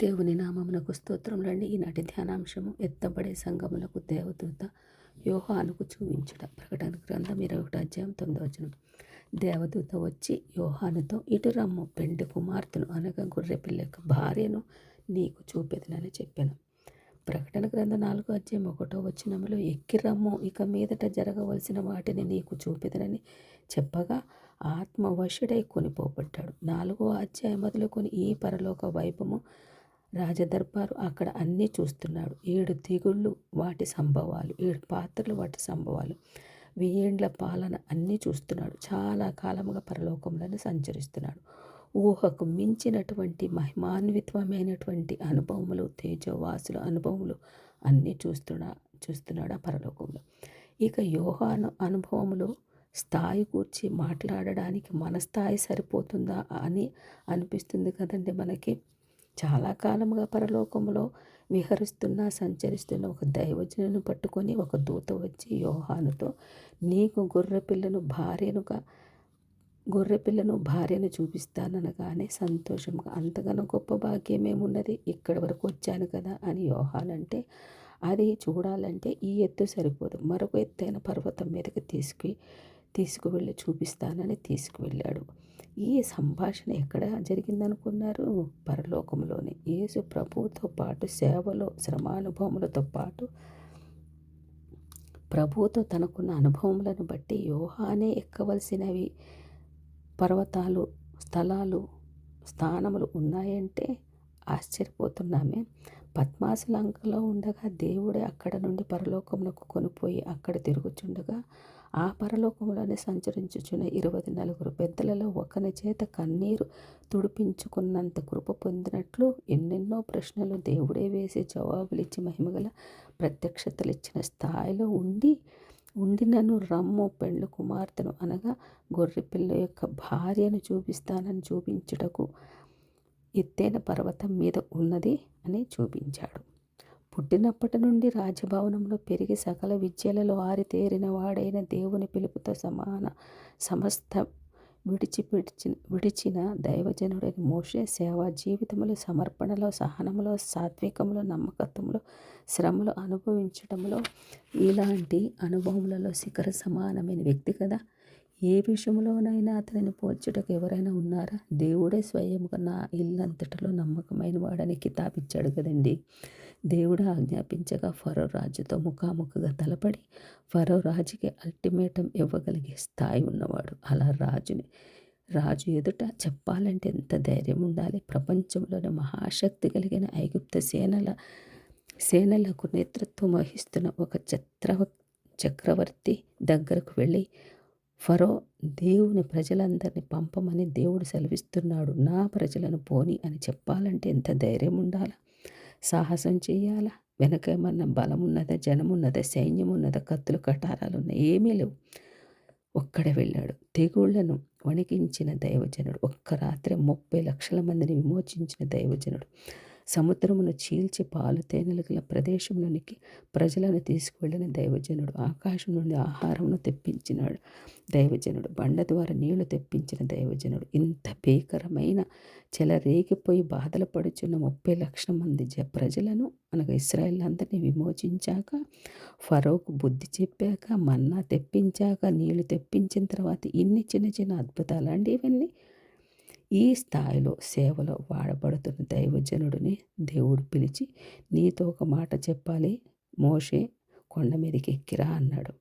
దేవుని నామమునకు స్తోత్రములండి ఈనాటి ధ్యానాంశము ఎత్తబడే సంఘములకు దేవదూత యోహానుకు చూపించట. ప్రకటన గ్రంథం ఇరవై ఒకటి అధ్యాయం తొమ్మిది వచనం. దేవదూత వచ్చి యోహానుతో ఇటు రమ్ము పెండి కుమార్తెను అనగా గొర్రెపిల్ల యొక్క భార్యను నీకు చూపెదనని చెప్పాను. ప్రకటన గ్రంథ నాలుగో అధ్యాయం ఒకటో వచ్చినములో ఎక్కి రమ్ము ఇక మీదట జరగవలసిన వాటిని నీకు చూపెదనని చెప్పగా ఆత్మవశుడై కొనిపోబడ్డాడు నాలుగో అధ్యాయం మొదలుకొని ఈ పరలోక వైభవము రాజదర్బారు అక్కడ అన్నీ చూస్తున్నాడు. ఏడు దిగుళ్ళు వాటి సంభవాలు ఏడు పాత్రలు వాటి సంభవాలు. వెయ్యేండ్ల పాలన అన్నీ చూస్తున్నాడు. చాలా కాలముగా పరలోకంలోనే సంచరిస్తున్నాడు. ఊహకు మించినటువంటి మహిమాన్వితమైనటువంటి అనుభవములు తేజవాసుల అనుభవములు అన్నీ చూస్తున్నా చూస్తున్నాడు ఆ పరలోకంలో. ఇక యోహాను అనుభవములు స్థాయి కూర్చి మాట్లాడడానికి మన స్థాయి సరిపోతుందా అని అనిపిస్తుంది కదండి మనకి. చాలా కాలముగా పరలోకంలో విహరిస్తున్న సంచరిస్తున్న ఒక దైవజనుని పట్టుకొని ఒక దూత వచ్చి యోహానుతో నీకు గొర్రెపిల్లను భార్యనుగా గొర్రెపిల్లను భార్యను చూపిస్తాననగానే సంతోషంగా అంతగానో గొప్ప భాగ్యం ఏమున్నది ఇక్కడి వరకు వచ్చాను కదా అని యోహానంటే అది చూడాలంటే ఈ ఎత్తు సరిపోదు. మరొక ఎత్తైన పర్వతం మీదకి తీసుకు తీసుకువెళ్ళి చూపిస్తానని తీసుకువెళ్ళాడు. ఈ సంభాషణ ఎక్కడ జరిగిందనుకున్నారు? పరలోకంలోనే. యేసు ప్రభువుతో పాటు సేవలో శ్రమానుభవములతో పాటు ప్రభువుతో తనకున్న అనుభవములను బట్టి యోహానే ఎక్కవలసినవి పర్వతాలు స్థలాలు స్థానములు ఉన్నాయంటే ఆశ్చర్యపోతున్నామే. పద్మాసులంకలో ఉండగా దేవుడే అక్కడ నుండి పరలోకమునకు కొనిపోయి అక్కడ తిరుగుచుండగా ఆ పరలోకములోనే సంచరించుచున్న ఇరవై నలుగురు పెద్దలలో ఒకని చేత కన్నీరు తుడిపించుకున్నంత కృప పొందినట్లు ఎన్నెన్నో ప్రశ్నలు దేవుడే వేసి జవాబులిచ్చి మహిమగల ప్రత్యక్షతలు ఇచ్చిన స్థాయిలో ఉండి ఉండినను రమ్ము పెండ్లు కుమార్తెను అనగా గొర్రెపిల్ల యొక్క భార్యను చూపిస్తానని చూపించుటకు ఎత్తైన పర్వతం మీద ఉన్నది అని చూపించాడు. పుట్టినప్పటి నుండి రాజభవనంలో పెరిగి సకల విద్యలలో ఆరితేరిన వాడైన దేవుని పిలుపుతో సమాన సమస్త విడిచి విడిచిన విడిచిన దైవజనుడైన మోషే సేవా జీవితంలో సమర్పణలో సహనంలో సాత్వికంలో నమ్మకత్వంలో శ్రమలు అనుభవించడంలో ఇలాంటి అనుభవములలో శిఖర సమానమైన వ్యక్తి కదా. ఏ విషయంలోనైనా అతనిని పోల్చుటకు ఎవరైనా ఉన్నారా? దేవుడే స్వయంగా నా ఇల్లంతటిలో నమ్మకమైన వాడని కితాబిచ్చాడు కదండి. దేవుడు ఆజ్ఞాపించగా ఫరో రాజుతో ముఖాముఖిగా తలపడి ఫరో రాజుకి అల్టిమేటం ఇవ్వగలిగే స్థాయి ఉన్నవాడు. అలా రాజుని రాజు ఎదుట చెప్పాలంటే ఎంత ధైర్యం ఉండాలి? ప్రపంచంలోనే మహాశక్తి కలిగిన ఐగుప్త సేనల సేనలకు నేతృత్వం వహిస్తున్న ఒక చక్రవ చక్రవర్తి దగ్గరకు వెళ్ళి ఫరో దేవుని ప్రజలందరినీ పంపమని దేవుడు సెలవిస్తున్నాడు. నా ప్రజలను పోని అని చెప్పాలంటే ఎంత ధైర్యం ఉండాలా? సాహసం చేయాలా వెనక ఏమన్నా బలం ఉన్నదా? జనం ఉన్నదా? సైన్యం ఉన్నదా? కత్తులు కటారాలు ఉన్నాయి ఏమీ లేవు. ఒక్కడ వెళ్ళాడు. తెగుళ్ళను వణికించిన దైవజనుడు ఒక్క రాత్రి ముప్పై లక్షల మందిని విమోచించిన దైవజనుడు. సముద్రమును చీల్చి పాలు తేనెలు గల ప్రదేశంలోనికి ప్రజలను తీసుకువెళ్ళిన దైవజనుడు ఆకాశం నుండి ఆహారమును తెప్పించినాడు. దైవజనుడు బండ ద్వారా నీళ్ళు తెప్పించిన దైవజనుడు ఇంత భీకరమైన చెలరేగిపోయి బాధలు పడుచున్న ముప్పై లక్షల మంది జ ప్రజలను అనగా ఇస్రాయల్ అందరినీ విమోచించాక ఫరోకు బుద్ధి చెప్పాక మన్నా తెప్పించాక నీళ్ళు తెప్పించిన తర్వాత ఇన్ని చిన్న చిన్న అద్భుతాలు అండి ఇవన్నీ. ఈ స్థాయిలో సేవలో వాడబడుతున్న దైవజనుడిని దేవుడు పిలిచి నీతో ఒక మాట చెప్పాలి మోషే కొండ మీదకి ఎక్కిరా అన్నాడు.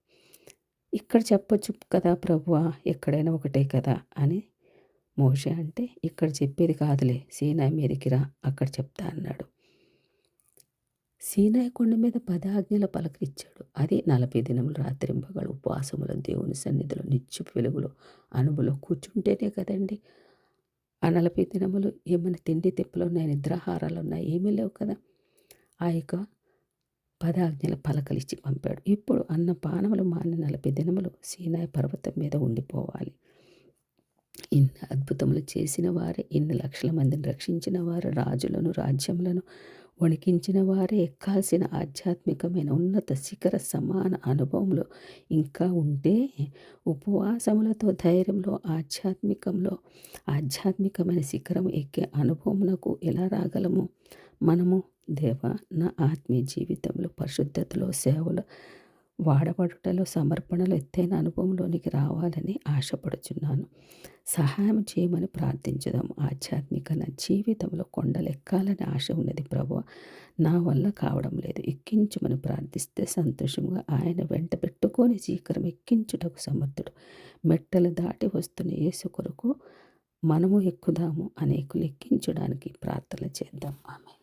ఇక్కడ చెప్పొచ్చు కదా ప్రభువా ఎక్కడైనా ఒకటే కదా అని మోషే అంటే ఇక్కడ చెప్పేది కాదులే సీనాయి మీదకి రా అక్కడ చెప్తా అన్నాడు. సీనాయి కొండ మీద పదాజ్ఞల పలకరించాడు అది నలభై దినములు రాత్రింపగలు ఉపవాసముల దేవుని సన్నిధిలో నిత్యపు వెలుగులో అనుభలో కూర్చుంటేనే కదండి ఆ నలభై దినములు ఏమైనా తిండి తిప్పలు ఉన్నాయి నిద్రాహారాలు ఉన్నాయి ఏమీ లేవు కదా. ఆ యొక్క పదాజ్ఞల పలకలిచ్చి పంపాడు. ఇప్పుడు అన్న పానములు మాని నలభై దినములు సీనాయ పర్వతం మీద ఉండిపోవాలి. ఇన్ని అద్భుతములు చేసిన వారే ఇన్ని లక్షల మందిని రక్షించిన వారు రాజులను రాజ్యములను వణికించిన వారే ఎక్కాల్సిన ఆధ్యాత్మికమైన ఉన్నత శిఖర సమాన అనుభవంలో ఇంకా ఉంటే ఉపవాసములతో ధైర్యంలో ఆధ్యాత్మికంలో ఆధ్యాత్మికమైన శిఖరం ఎక్కే అనుభవమునకు ఎలా రాగలము? మనము దేవ నా ఆత్మీయ జీవితంలో పరిశుద్ధతలో సేవలో వాడబడుటలో సమర్పణలో ఎత్తైన అనుభవంలోనికి రావాలని ఆశపడుచున్నాను. సహాయం చేయమని ప్రార్థించుదాం ఆధ్యాత్మిక నా జీవితంలో కొండలెక్కాలని ఆశ ఉన్నది ప్రభు నా వల్ల కావడం లేదు. ఎక్కించమని ప్రార్థిస్తే సంతోషంగా ఆయన వెంట పెట్టుకొని శీకరం ఎక్కించుటకు సమర్థుడు. మెట్టలు దాటి వస్తున్న యేసు కొరకు మనము ఎక్కుదాము. అనేకులు ఎక్కించడానికి ప్రార్థన చేద్దాం. ఆమె